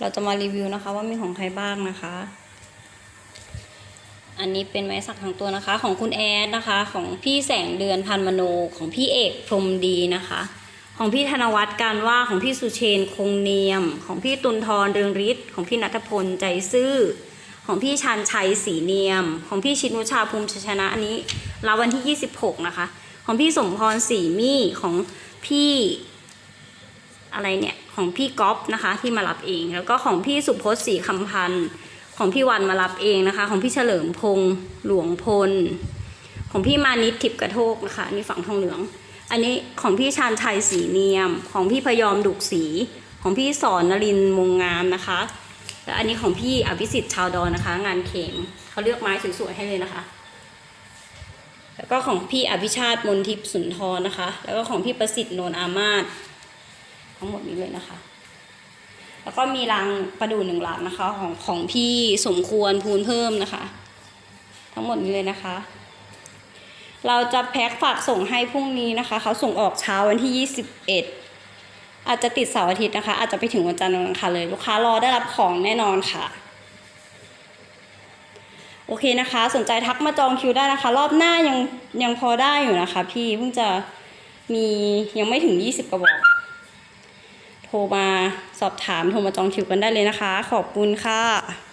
เราจะมารีวิวนะคะว่ามีของใครบ้างนะคะ อันนี้เป็นไม้สักทั้งตัวนะคะ ของคุณแอดนะคะ ของพี่แสงเดือนพันมโนของพี่เอกพรมดีนะคะ ของพี่ธนวัฒน์การว่าของพี่สุเชนคงเนียม ของพี่ตุลทรเรืองฤทธิ์ของพี่นัทพลใจซื่อของพี่ชันชัยศรีเนียม ของพี่ชิดนุชาภูมิชนะอันนี้รับวันที่ 26 นะคะ ของพี่สมพรศรีมี่ของพี่ อะไรเนี่ยของพี่ก๊อฟนะคะที่มารับเอง แล้วก็ของพี่สุพจน์ศรีคำพันธ์ของพี่วันมารับเองนะคะ ของพี่เฉลิมพงษ์หลวงพล ของพี่มานิดทิพกระโทกนะคะนี่ฝั่งทองเหลือง อันนี้ของพี่ชาญชัยศรีเนียม ของพี่พยอมดุกศรีของพี่สอนนรินมงงามนะคะและอันนี้ของพี่อภิสิทธิ์ชาวดอนนะคะ งานเข็มเขาเลือกไม้สวยๆให้เลยนะคะ แล้วก็ของพี่อภิชาติมนทิพย์สุนทรนะคะ แล้วก็ของพี่ประสิทธิ์โนนอามาศทั้งหมด นี้เลยนะคะ แล้วก็มีรังประดู่หนึ่งลังนะคะ ของของพี่สมควรพูนเพิ่มนะคะ ทั้งหมดนี้เลยนะคะ เราจะแพ็คฝากส่งให้พรุ่งนี้นะคะ เขาส่งออกเช้าวันที่ 21 อาจจะติดเสาร์อาทิตย์นะคะ อาจจะไปถึงวันจันทร์วันอังคารเลย ลูกค้ารอได้รับของแน่นอนค่ะโอเคนะคะ สนใจทักมาจองคิวได้นะคะ รอบหน้ายังยังพอได้อยู่นะคะ พี่เพิ่งจะมียังไม่ถึง 20 กระบอก โทรมาสอบถามโทรมาจองคิวกันได้เลยนะคะ ขอบคุณค่ะ